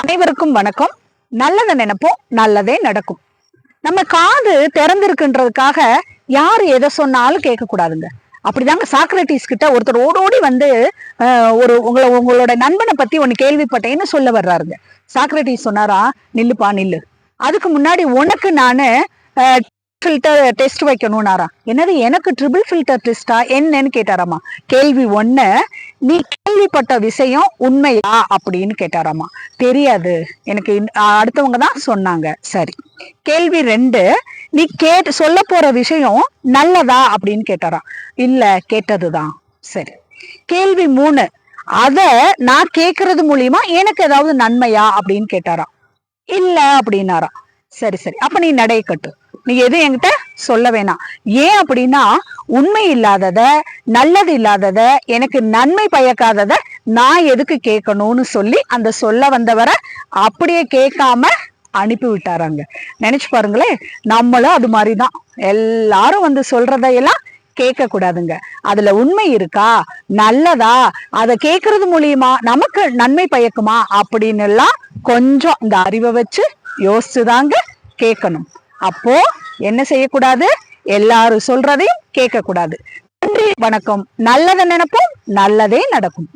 அனைவருக்கும் வணக்கம். நல்லதை நினைப்போம் நல்லதே நடக்கும். நம்ம காது திறந்திருக்குன்றதுக்காக யார் எதை சொன்னாலும் கேட்கக்கூடாதுங்க. அப்படிதாங்க சாக்ரட்டிஸ் கிட்ட ஒருத்தர் ஓடோடி வந்து ஒரு உங்களை உங்களோட நண்பனை பத்தி ஒன்னு கேள்விப்பட்டேன்னு சொல்ல வர்றாருங்க. சாக்ரட்டிஸ் சொன்னாரா நில்லுப்பா நில்லு. அதுக்கு முன்னாடி உனக்கு நானு ஃபில்டர் டெஸ்ட் வைக்கணும்னாரா? என்னது எனக்கு ட்ரிபிள் ஃபில்டர் டெஸ்டா என்னன்னு கேட்டாராமா? கேள்வி ஒன்று நீ கேள்விப்பட்ட விஷயம் உண்மையா அப்படின்னு கேட்டாராமா. தெரியாது. எனக்கு அடுத்தவங்க தான் சொன்னாங்க. சரி. கேள்வி ரெண்டு நீ கேட்டு சொல்ல போற விஷயம் நல்லதா அப்படின்னு கேட்டாராம் இல்ல கேட்டதுதான் சரி. கேள்வி மூணு அத நான் கேக்குறது மூலியமா எனக்கு ஏதாவது நன்மையா அப்படின்னு கேட்டாராம் இல்ல அப்படின்னாராம் சரி சரி. அப்ப நீ நடை கட்டு. நீ எதுவும் என்கிட்ட சொல்ல வேணாம். ஏன் அப்படின்னா உண்மை இல்லாதத நல்லது இல்லாதத எனக்கு நன்மை பயக்காதத நான் எதுக்கு கேட்கணும்னு சொல்லி அந்த சொல்ல வந்தவரை அப்படியே கேட்காம அனுப்பி விட்டாராங்க. நினைச்சு பாருங்களேன் நம்மளும் அது மாதிரிதான். எல்லாரும் வந்து சொல்றதையெல்லாம் கேட்க கூடாதுங்க அதுல உண்மை இருக்கா? நல்லதா? அதை கேட்கறது மூலியமா நமக்கு நன்மை பயக்குமா? அப்படின்னு எல்லாம் கொஞ்சம் இந்த அறிவை வச்சு யோசிச்சுதாங்க கேட்கணும். அப்போ என்ன செய்யக்கூடாது? எல்லாரும் சொல்றதையும் கேட்க கூடாது நன்றி வணக்கம். நல்லதை நினைப்போம் நல்லதே நடக்கும்.